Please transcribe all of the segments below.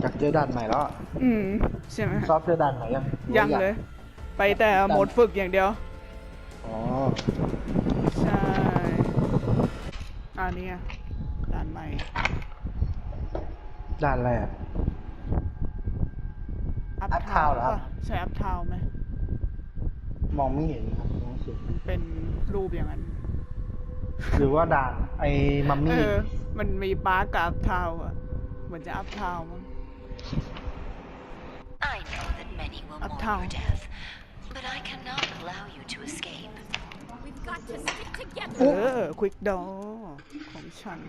อยากเจอด่านใหม่แล้วอะอืมใช่ไหมซอฟต์เจอด่านไหนยังยังเลย ไปแต่โหมดฝึกอย่างเดียว อ๋อ ใช่อันนี้ด่านใหม่ ด่านอะไรอะอัพ Up ทาว Town เหรอครับใช่อัพทาวไหมมองไม่เห็นครับมองไม่เห็นมันเป็นรูปอย่างนั้น หรือว่าด่านไอ้มัมเอมี่อ มันมีบาร์กับอัพทาวอะ เหมือนจะอัพทาวมั้ง I know that many will mourn Uptown. your death, but I cannot allow you to escape. We've got to stick together. เออควิกดอของฉัน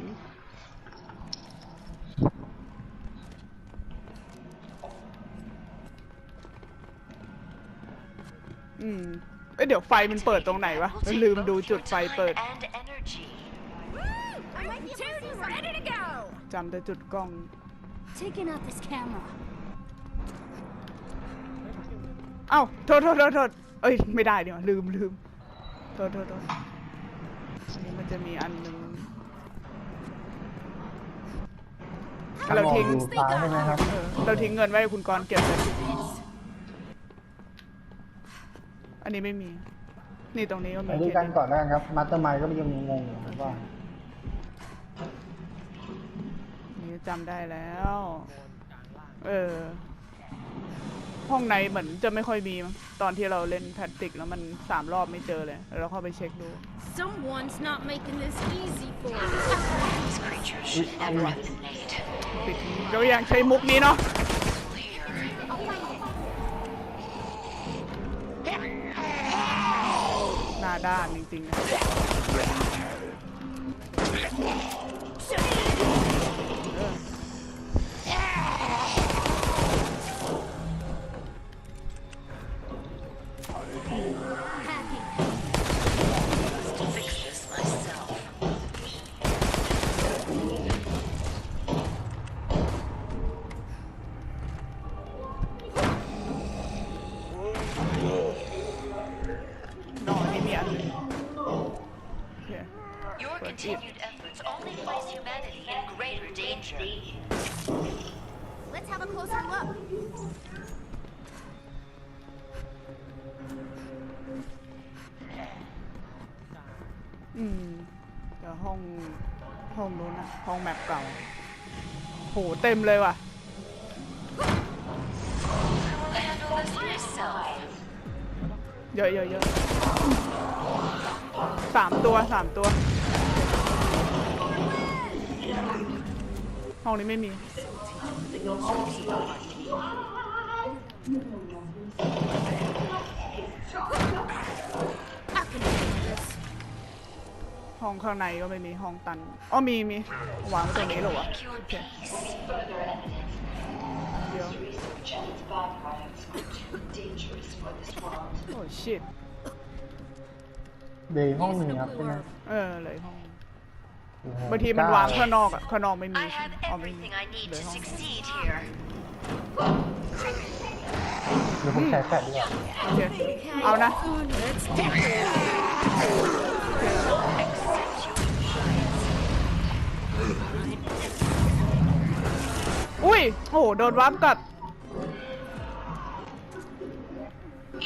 อืม เอ้ยเดี๋ยวไฟมันเปิดตรงไหนวะ Will take ลืมดู both จุด your ไฟ time เปิด and energy. I'm tuned, ready to go. จำแต่จุดกล้อง Taking out this camera. เอ้าโทษโทษโทษโทษเอ้ยไม่ได้เดี๋ยวาลืมลืมโทษโทษโทษอันนี้มันจะมีอันหนึ่งเราทิ้งมอดูฟ้าใช่ไหมครับ เออเราทิ้งเงินไว้ให้คุณกรณ์เก็บเลยอันนี้ไม่มี นี่ตรงนี้ก็ไปมีด้วยกันก่อนแล้วกันครับ มาสเตอร์มายก็ยังงงอยู่ว่า จำได้แล้ว เออ ห้องในเหมือนจะไม่ค่อยมีมั้งตอนที่เราเล่นแพทติกแล้วมันสามรอบไม่เจอเลยแล้วเราเข้าไปเช็คดู Someone's not making this easy for you. These creatures should never have been made. ปิดเรายังใช้มุกนี้เนาะ Here. หน้าด้านจริงๆนะ ห้องนู้นนะห้องแมปเก่าโหเต็มเลยว่ะเยอะเยอะเยอะสามตัวสามตัว ห้องนี้ไม่มี ห้องข้างในก็ไม่มีห้องตันอ๋อมีมีวางไว้ตรงนี้เหรอวะ Make your peace. เดี๋ยวโอ้ชิตเดย์ห้องหนึ่งครับใช่ไหมเออเลยห้องบางทีมันวางข้างนอกอะข้างนอกไม่มี I have อ๋อไม่มี everything I need เหลือ to ห้อง succeed here. เดี๋ยวผมใช้แฟลชดีกว่าโอเคเอานะ อุ้ยโอ้โหโดนวับกัด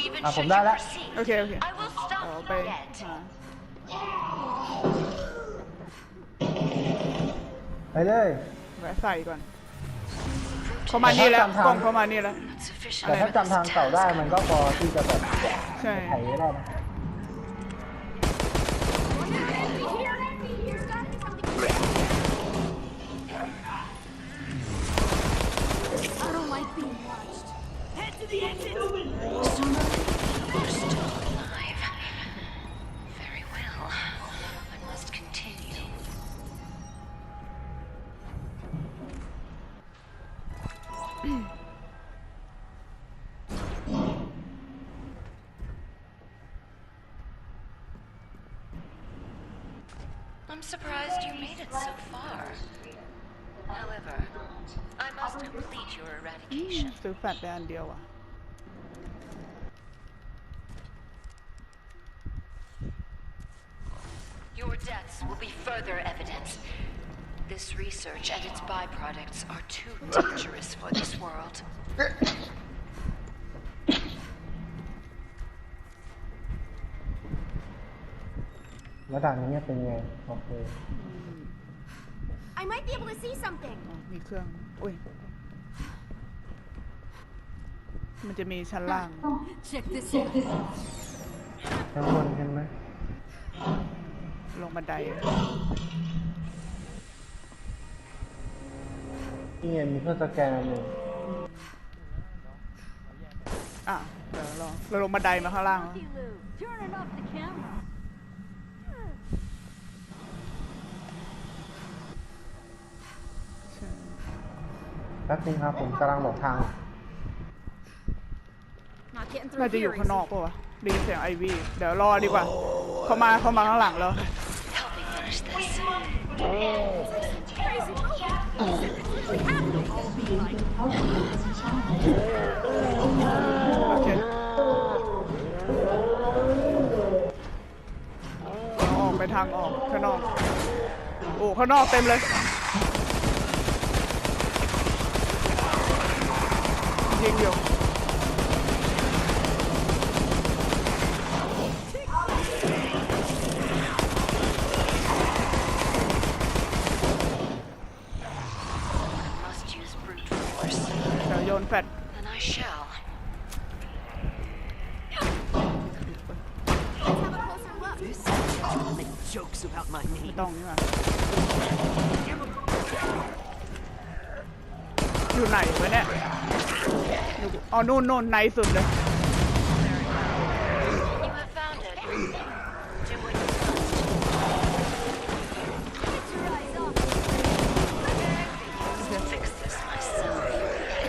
Even อะผม should ได้ you แล้ว proceed, โอเค โอเค I will เอา stop ไป no yet. หาไปเลย แวะใส่ก่อน เข้ามานี่แล้วจำทางกล้องเข้ามานี่แล้ว Not sufficient แต่ถ้า for จำทาง this เก่าได้ task. มันก็พอที่จะแบบใช่ไถได้นะ the exit open! Summer, you're still alive. Very well. I must continue. I'm surprised you made it so far. However, I must complete your eradication. Mm, so fat down, Your deaths will be further evidence. This research and its byproducts are too dangerous for this world. แล้วด่านนี้เป็นไง โอเค I might be able to see something. อ๋อมีเครื่อง อุ้ย มันจะมีชั้นล่าง Check this out. ข้างบนเห็นไหม ลงบันได นี่ไงมีเครื่องสแกนอันหนึ่งอะเดี๋ยวรอเราลงบันไดมาข้างล่าง Lou, turning off the camera. แป๊บนึงครับผมกำลังหลบทาง Not getting น่า through จะอยู่ here. ข้างนอกปะวะได้ยินเสียงไอวี่เดี๋ยวรอดีกว่า เขามาเขามาข้างหลังแล้ว ออกไปทางออกข้างนอก โอ้ข้างนอกเต็มเลย ยิงอยู่ เโยนแฟดต้องนี่หาอยู่ไหนวะเนี่ยอยู่อ๋อนู่นนู่นไหนสุดเลย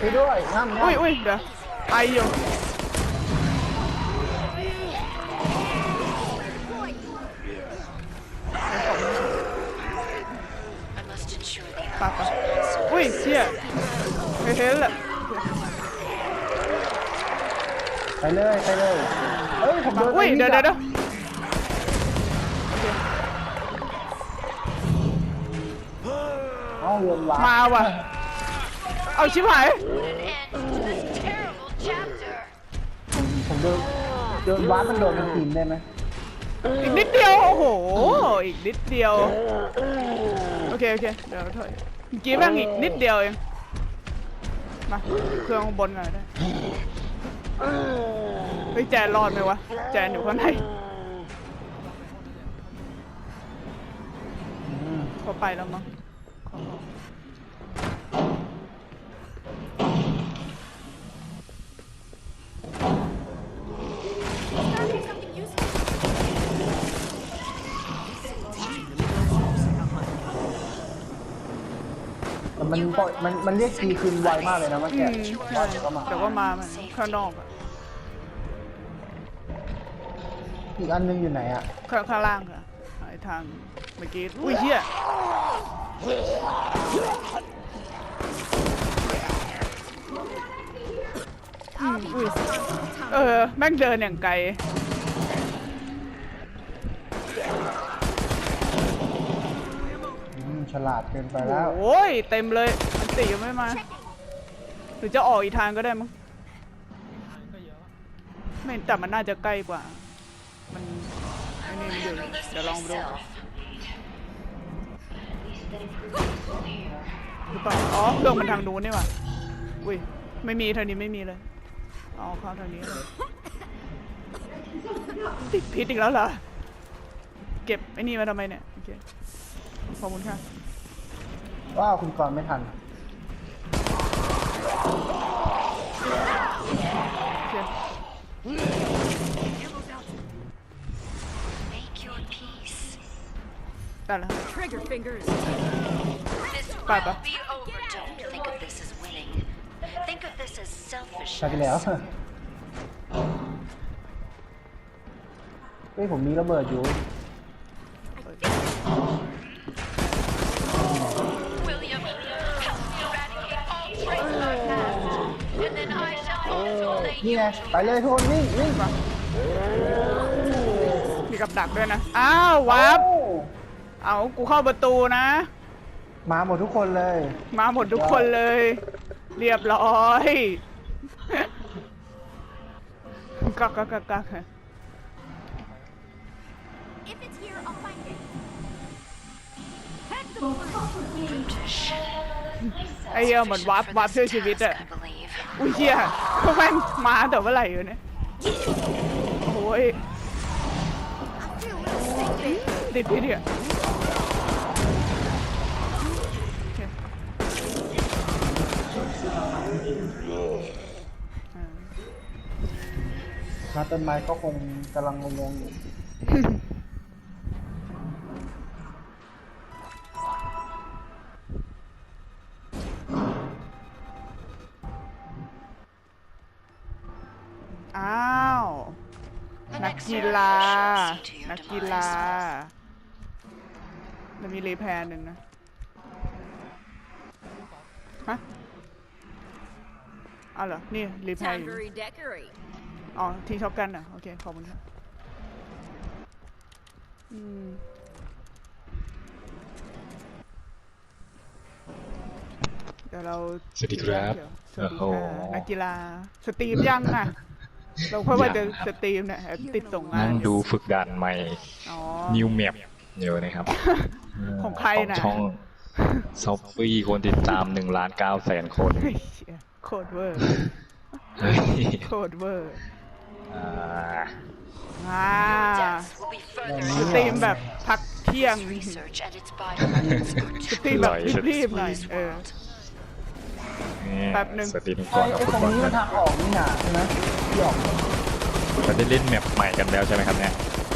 ช่วยด้วยน้ำอุ้ยน้ำอุ้ยเดี๋ยวไออยู่ I must ensure the ปะปะอุ้ยเชี่ยไม่เห็นแหละไปเลยไปเลยเฮ้ยผมโดนอุ้ยไอ้นี่เดี๋ยวเดี๋ยวจับเดี๋ยวเอาเงินวามาว่ะ เอาชิบหาย โดนวาร์ปมันโดนเป็นทีมได้ไหมอีกนิดเดียวโอ้โห อีกนิดเดียว โอเคโอเคเดี๋ยวถอยเมื่อกี้แม่งอีกนิดเดียวเอง มาเครื่องข้างบนกันได้เฮ้ยแจนรอดไหมวะ แจนอยู่ข้างในเขาไปแล้วมั้ง มันปล่อยมันมันเรียกทีคืนไวมากเลยนะเมื่ออืกี้มใช่เดี๋ยวก็มามันข้างนอกอะอีกอันนึงอยู่ไหนอะข้างข้างล่างค่ะไอ้ทางเมื่อกี้อุ้ยเฮียอืมอุ้ยเออแม่งเดินอย่างไกล อืม ฉลาดเกินไปแล้วโอ้ยเต็มเลยอันติยังไม่มา หรือจะออกอีกทางก็ได้มั้งไม่แต่มันน่าจะใกล้กว่า มันไอ้นี่มันอยู่เดี๋ยวลองดูหรือเปล่าอ๋อเครื่องมันทางนู้นนี่หว่าอุ้ยไม่มีทางนี้ไม่มีเลยเอาเข้าทางนี้เลยติดพิษอีกแล้วเหรอเก็บไอ้นี่มาทำไมเนี่ยโอเคขอบคุณค่ะ ว้าวคุณกรณ์ไม่ทันโอเค Make your peace. ได้แล้ว Trigger fingers. This Bye, will bye. be over. Don't think of this as winning. Think of this as ใช่ไปแล้ว selfishness. เฮ้ยผมมีระเบิดอยู่ นี่ you ไงไปเลยทุกคนวิ่งวิ่งมีกับดักด้วยนะ อ้าววาร์ปโอ้เอากูเข้าประตูนะ มาหมดทุกคนเลย มาหมดทุกคนเลย เรียบร้อยกักกักกักกัก If it's here, I'll find it. Head to the Brutish. ไอ้เหี้ยเหมือนวาร์ปวาร์ปช่วยชีวิตอะ I believe. อุ้ยเหี้ยแม่งมาแต่เมื่อไหร่อยู่เนี่ยโอ้ย I feel a little stinky. ติดพิษเนี่ยโอเคอ่ามาต้นไม้ก็คงกำลังงงๆอยู่ นักกีฬา demise. มันมีรีแพร์หนึ่งนะ ฮะเอาเหรอ นี่รีแพร์ Time อยู่ to redecorate. อ๋อทิ้งช็อปกันเหรอโอเค ขอบคุณครับอืมเดี๋ยวเราสวัสดีครับ สวัสดีโอ้ค่ะโหนักกีฬา สตรีมยังอะ เราค่อยว่าจะสตรีมเนี่ยแอบติดส่งงานั่นงอยู่ดูฝึกด่านใหม่อ๋อ New Map เดี๋ยวนะครับ ของใครน่ะของช่องซอฟฟี่คนติดตามหนึ่งล้านเก้าแสนคนเฮ้ยเชี่ยโคตรเวอร์เฮ้ยโคตรเวอร์อ่าอ่า Death will be further สตรีมแบบพักเที่ยง research and its bioweapons สตรีมแบบรีบๆหน่อยเออ นี่แป๊บหนึ่ง สตรีมไอ้ก่อนกับไอ้ฟุตตรงบอลนี้กัมันนทางออกนี่หนาใช่ไหมที่ออก เราได้เล่นแมปใหม่กันแล้วใช่ไหมครับเนี่ย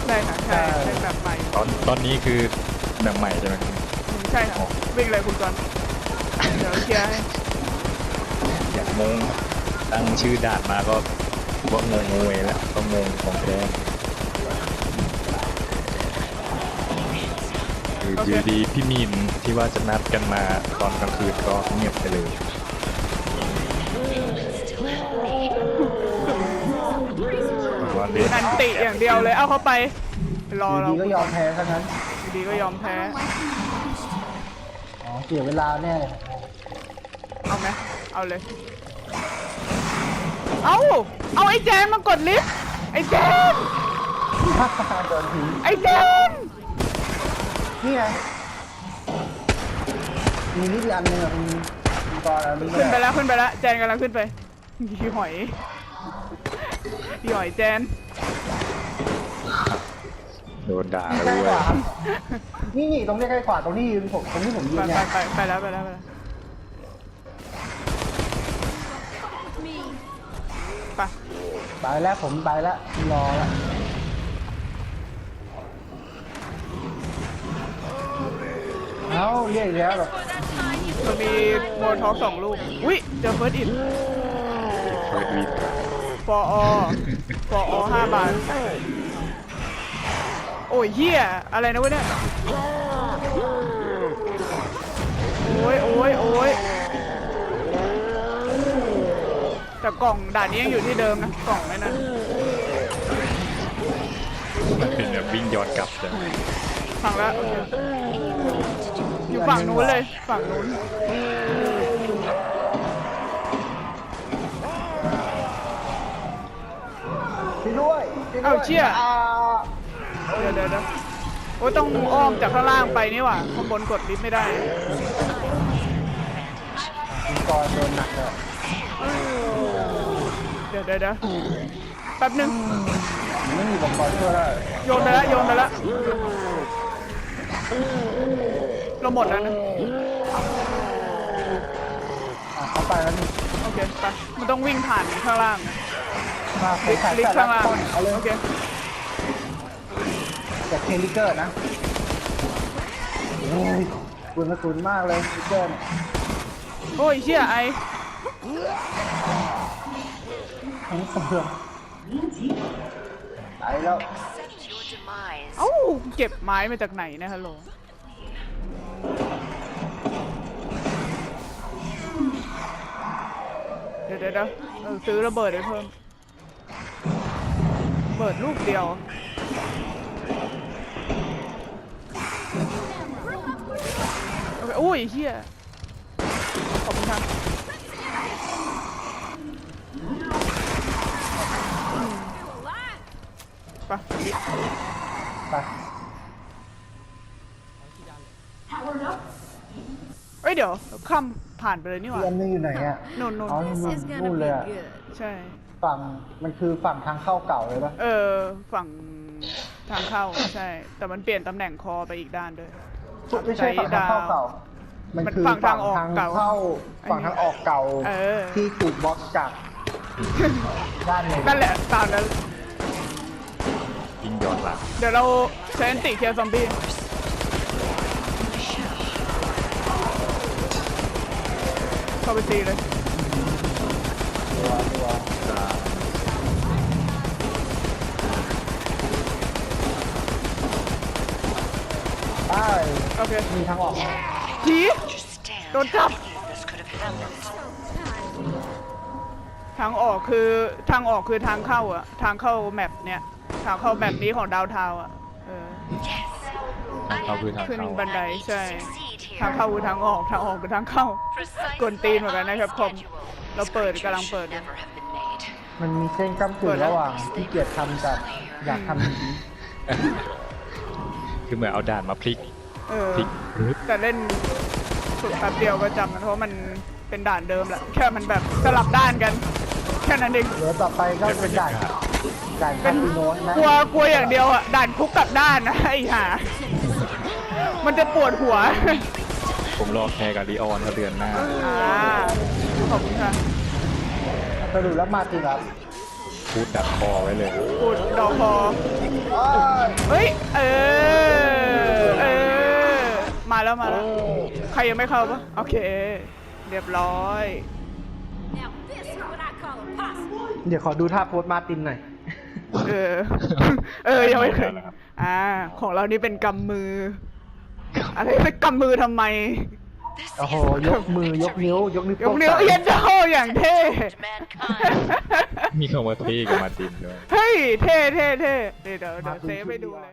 ได้ค่ะใช่ใช่แบบใหม่ตอนตอนนี้คือแบบใหม่ใช่ไหมครับใช่ค่ะวิ่งเลยคุณกรณ์เดี๋ยวเคลียร์ให้อยากงงตั้งชื่อด่านมาก็ว่างงงวยแล้วก็งงของแท้คืออยู่ดีพี่มีนที่ว่าจะนัดกันมาตอนกลางคืนก็เงียบไปเลย ว่าเล่นนันติอย่างเดียวเลย เอาเข้าไป รออยู่เราดีก็ยอมแพ้ซะงั้นอยู่ดีก็ยอมแพ้ อ๋อเสียเวลาแน่เลยเอาไหมเอาเลย เอาเอาไอ้แจนมากดลิฟต์ไอ้แจนโดนทิ้งไอ้แจนนี่ไงมีนิดอันหนึงอะมีมีตอนอะไรขึ้นไปแล้วขึ้นไปแล้วแจนกำลังขึ้นไปยีหอยยีหอยแจน โดนด่าใกแล้ล้วขเว้วายครับนี่นี่ตรงนี้ใกล้ขวาตรงที่ยืนผมตรงที่ผมยืไปนไปเนี่ยไปไปแล้วไปแล้วไปแล้ว Me. ไปไปแล้วผมไปแล้วรอแล้วเอ้าเรียกอีกแล้วเหรอเรามีโมท็อกสองลูกอุ้ยเจอเฟิร์สอินเฟิร์สวีดฟออฟออห้าบาทโอ้ยเฮียอะไรนะวะเนี่ยโอ้ยโอ้ยโอ้ยแต่กล่องด่านนี้ยังอยู่ที่เดิมนะกล่องไม่นั่นมันเป็นแบบวิ่งย้อนกลับใช่ไหมฟังแล้วโอเคอยู่ฝั่งนู้นเลยฝั่งนู้นช่วยด้วยช่วยด้วย เอ้าเชี่ย อ่า เดี๋ยวเดี๋ยวเดี๋ยวโอ้ยต้องอ้อมจากข้างล่างไปนี่หว่าข้างบนกดลิฟต์ไม่ได้มีกรโดนหนักเลยเดี๋ยวเดี๋ยวเดี๋ยวแป๊บนึงไม่มีอุปกรณ์ช่วยได้โยนไปแล้วโยนไปแล้วเราหมดแล้วนะอะเขาไปแล้วนี่โอเคไปมันต้องวิ่งผ่านข้างล่างมาใส่ลิฟใส่ต์ลิฟใส่ต์ข้างล่างเอาเลยโอเค จากเทลิเกอร์นะโอ้ยปืนกระสุนมากเลยลิเกอร์เนี่ยโอ้ยเชี่ยไอทั้งเปลืองไปแล้ว Accept your demise. เอ้าเก็บไม้มาจากไหนเนะฮัลโหลเดี๋ยวเดี๋ยวเดี๋ยวเออซื้อระเบิดไว้เพิ่มเบิดลูกเดียว โอเคอุ้ยเฮียขอบคุณครับไปไปเอ้ยเดี๋ยวข้ามผ่านไปเลยนี่หอีว่ากอันนึงอยู่ไหนอะนู่นนู่นอ๋อ This นู่น is นู่น gonna เลย be อะ good. ใช่ ฝั่งมันคือฝั่งทางเข้าเก่าเลยปะเออ ฝั่งทางเข้าใช่ แต่มันเปลี่ยนตำแหน่งคอไปอีกด้านด้วยไม่ใช่ฝั่งทางเข้าเก่า มันคือมันฝั่ฝั่งงทางออกทางเก่าเข้าฝั่งทางออกเก่าเออที่ถูกบล็อกจากด้านหนึ่งนั่นแหละตามนั้นยิงย้อนหลังเดี๋ยวเราใช้แอนติเคลียร์ซอมบี้เข้าไปตีเลยตัวตัวอ่าใช่โอเคมีทางออกไหม ผี Understand Don't how jump. any of this could have happened. ทางออกคือทางออกคือทางเข้าอะทางเข้าแมปเนี่ยทางเข้าแมปนี้ของดาวเทาวน์อะเออ Yes. เขาคือทางขึ้นเข้าบันได I need to ใช่ succeed here. ทางเข้าคือทางออกทางออกคือทางเข้า Precisely กวนตีนเหมือนกันนะครับ on คอม schedule. เราเปิด These กำลัง creatures เปิด should อยู่ never have been made. มันมีเส้นก้ากึ่งระหว่างที่เกียจทำกับอยากทำจริงคือเหมือนเอาด่านมาพลิก เออ พลิกรึบแต่เล่น ฝึกแป๊บเดียวก็จำมันเพราะว่ามันเป็นด่านเดิมแหละแค่มันแบบสลับด้านกัน แค่นั้นเองเดี๋ยวต่อไปก็เป็นด่านด่านคาสิโนนะกลัวกลัวอย่างเดียวอะด่านคุกกลับด้านนะไอ้ห่ามันจะปวดหัวผมรอแคร์กับลีออนเขาเดือนหน้าอ่าขอบคุณค่ะสรุปแล้วมาจริงครับพูดดักคอไว้เลยพูดดอกคอเฮ้ยเออเออมา แล้วมาแล้ว ใครยังไม่เข้าปะโอเค เรียบร้อย Now this is what I call a posse. เดี๋ยวขอดูท่าโพสต์มาร์ตินหน่อย เออ เออ ยังไม่เคยแล้วครับอ่า ของเรานี่เป็นกำมือ อะไรเป็นกำมือทำไม This โอ้โห is ยกมือยกนิ้วยกนิ้วยกนิ้วโป้งเย็นเจ้าอย่างเท่ mankind. มีคำว่าเท่กับมาร์ตินด้วย เฮ้ย เท่เท่เท่เดี๋ยวเดี๋ยวเดี๋ยวเซฟไปดูเลย